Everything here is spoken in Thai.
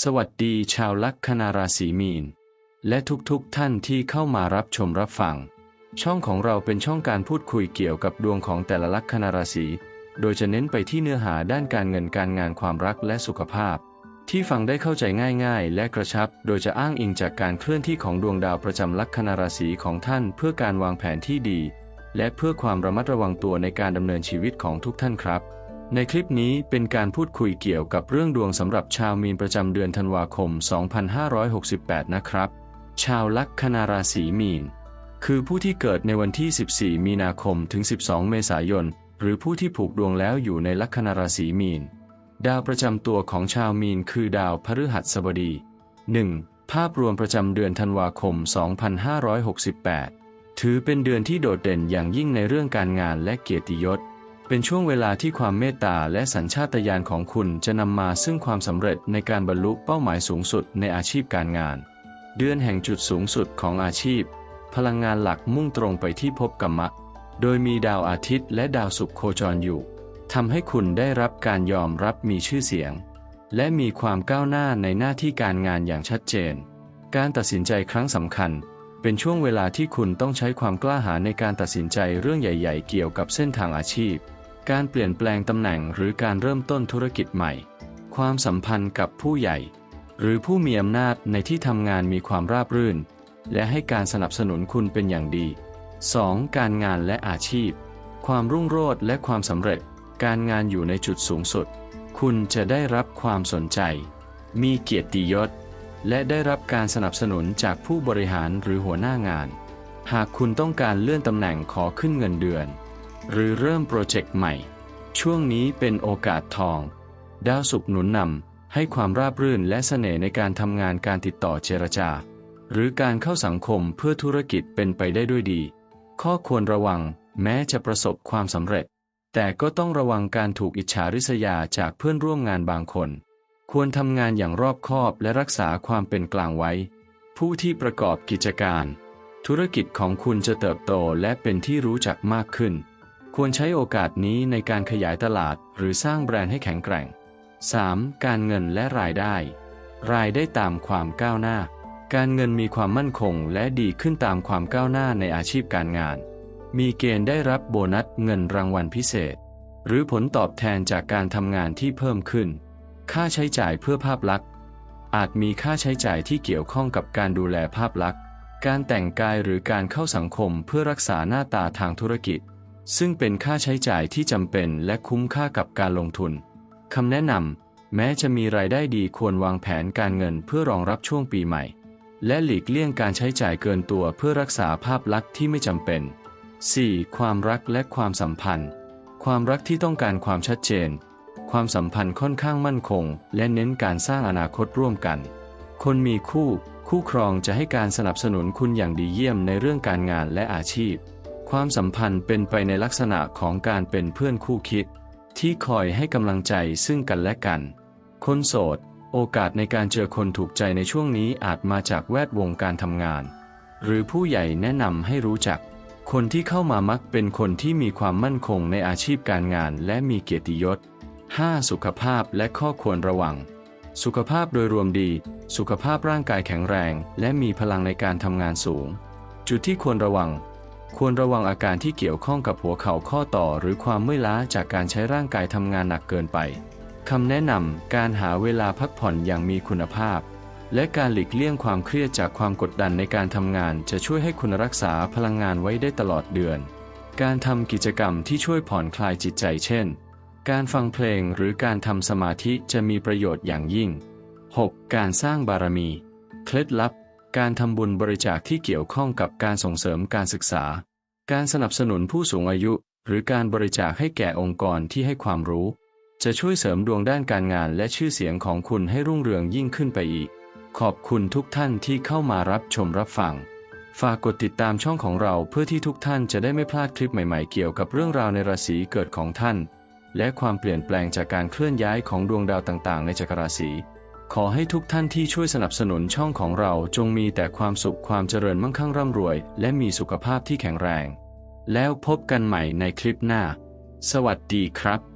สวัสดีชาวลัคนาราศีมีน และทุกๆทท่านที่เข้ามารับชมรับฟัง ช่องของเราเป็นช่องการพูดคุยเกี่ยวกับดวงของแต่ละลัคนาราศี โดยจะเน้นไปที่เนื้อหาด้านการเงินการงานความรักและสุขภาพ ที่ฟังได้เข้าใจง่ายๆ และกระชับ โดยจะอ้างอิงจากการเคลื่อนที่ของดวงดาวประจำลัคนาราศีของท่าน เพื่อการวางแผนที่ดี และเพื่อความระมัดระวังตัวในการดำเนินชีวิตของทุกท่านครับ ในคลิปนี้เป็นการพูดคุยเกี่ยวกับเรื่องดวงสำหรับชาวมีนประจำเดือนธันวาคม 2568 นะครับ ชาวลัคนาราศีมีน คือผู้ที่เกิดในวันที่ 14 มีนาคมถึง 12 เมษายน หรือผู้ที่ผูกดวงแล้วอยู่ในลัคนาราศีมีน ดาวประจำตัวของชาวมีนคือดาวพฤหัสบดี 1. ภาพรวมประจำเดือนธันวาคม 2568 ถือเป็นเดือนที่โดดเด่นอย่างยิ่งในเรื่องการงานและเกียรติยศ เป็นช่วงเวลาที่ความเมตตาและสัญชาตญาณของคุณจะนำมาซึ่งความสำเร็จในการบรรลุเป้าหมายสูงสุดในอาชีพการงาน เดือนแห่งจุดสูงสุดของอาชีพ พลังงานหลักมุ่งตรงไปที่ภพกรรมะ โดยมีดาวอาทิตย์และดาวศุกร์โคจรอยู่ทำให้คุณได้รับการยอมรับมีชื่อเสียง และมีความก้าวหน้าในหน้าที่การงานอย่างชัดเจน การตัดสินใจครั้งสำคัญเป็นช่วงเวลาที่คุณต้องใช้ความกล้าหาญในการตัดสินใจเรื่องใหญ่ ๆ เกี่ยวกับเส้นทางอาชีพ การเปลี่ยนแปลงตำแหน่งหรือการเริ่มต้นธุรกิจใหม่ ความสัมพันธ์กับผู้ใหญ่ หรือผู้มีอำนาจในที่ทำงานมีความราบรื่น และให้การสนับสนุนคุณเป็นอย่างดี 2. การงานและอาชีพ ความรุ่งโรจน์และความสำเร็จ การงานอยู่ในจุดสูงสุด คุณจะได้รับความสนใจ มีเกียรติยศ และได้รับการสนับสนุนจากผู้บริหารหรือหัวหน้างาน หากคุณต้องการเลื่อนตำแหน่งขอขึ้นเงินเดือน หรือเริ่มโปรเจกต์ใหม่ ช่วงนี้เป็นโอกาสทอง ดาวศุกร์หนุนนำให้ความราบรื่นและเสน่ห์ในการทำงานการติดต่อเจรจา หรือการเข้าสังคมเพื่อธุรกิจเป็นไปได้ด้วยดี ข้อควรระวังแม้จะประสบความสำเร็จ แต่ก็ต้องระวังการถูกอิจฉาริษยาจากเพื่อนร่วมงานบางคน ควรทำงานอย่างรอบคอบและรักษาความเป็นกลางไว้ ผู้ที่ประกอบกิจการ ธุรกิจของคุณจะเติบโตและเป็นที่รู้จักมากขึ้น ควรใช้โอกาสนี้ในการขยายตลาดหรือสร้างแบรนด์ให้แข็งแกร่ง 3. การเงินและรายได้ รายได้ตามความก้าวหน้า การเงินมีความมั่นคงและดีขึ้นตามความก้าวหน้าในอาชีพการงาน มีเกณฑ์ได้รับโบนัสเงินรางวัลพิเศษ หรือผลตอบแทนจากการทำงานที่เพิ่มขึ้น ค่าใช้จ่ายเพื่อภาพลักษณ์ อาจมีค่าใช้จ่ายที่เกี่ยวข้องกับการดูแลภาพลักษณ์ การแต่งกายหรือการเข้าสังคมเพื่อรักษาหน้าตาทางธุรกิจ ซึ่งเป็นค่าใช้จ่ายที่จำเป็นและคุ้มค่ากับการลงทุนคำแนะนำแม้จะมีรายได้ดีควรวางแผนการเงินเพื่อรองรับช่วงปีใหม่ และหลีกเลี่ยงการใช้จ่ายเกินตัวเพื่อรักษาภาพลักษณ์ที่ไม่จำเป็น 4. ความรักและความสัมพันธ์ ความรักที่ต้องการความชัดเจน ความสัมพันธ์ค่อนข้างมั่นคง และเน้นการสร้างอนาคตร่วมกัน คนมีคู่ คู่ครองจะให้การสนับสนุนคุณอย่างดีเยี่ยมในเรื่องการงานและอาชีพ ความสัมพันธ์เป็นไปในลักษณะของการเป็นเพื่อนคู่คิด ที่คอยให้กำลังใจซึ่งกันและกัน คนโสด โอกาสในการเจอคนถูกใจในช่วงนี้อาจมาจากแวดวงการทำงาน หรือผู้ใหญ่แนะนำให้รู้จัก คนที่เข้ามามักเป็นคนที่มีความมั่นคงในอาชีพการงานและมีเกียรติยศ 5. สุขภาพและข้อควรระวัง สุขภาพโดยรวมดี สุขภาพร่างกายแข็งแรง และมีพลังในการทำงานสูง จุดที่ควรระวัง ควรระวังอาการที่เกี่ยวข้องกับหัวเข่าข้อต่อ หรือความเมื่อยล้าจากการใช้ร่างกายทำงานหนักเกินไปคำแนะนำการหาเวลาพักผ่อนอย่างมีคุณภาพ และการหลีกเลี่ยงความเครียดจากความกดดันในการทำงาน จะช่วยให้คุณรักษาพลังงานไว้ได้ตลอดเดือน การทำกิจกรรมที่ช่วยผ่อนคลายจิตใจเช่น การฟังเพลงหรือการทำสมาธิจะมีประโยชน์อย่างยิ่ง 6. การสร้างบารมี เคล็ดลับ การทำบุญบริจาคที่เกี่ยวข้องกับการส่งเสริมการศึกษา การสนับสนุนผู้สูงอายุ หรือการบริจาคให้แก่องค์กรที่ให้ความรู้ จะช่วยเสริมดวงด้านการงานและชื่อเสียงของคุณให้รุ่งเรืองยิ่งขึ้นไปอีก ขอบคุณทุกท่านที่เข้ามารับชมรับฟัง ฝากกดติดตามช่องของเราเพื่อที่ทุกท่านจะได้ไม่พลาดคลิปใหม่ๆ เกี่ยวกับเรื่องราวในราศีเกิดของท่าน และความเปลี่ยนแปลงจากการเคลื่อนย้ายของดวงดาวต่างๆ ในจักรราศี ขอให้ทุกท่านที่ช่วยสนับสนุนช่องของเราจงมีแต่ความสุขความเจริญมั่งคั่งร่ำรวย และมีสุขภาพที่แข็งแรง แล้วพบกันใหม่ในคลิปหน้า สวัสดีครับ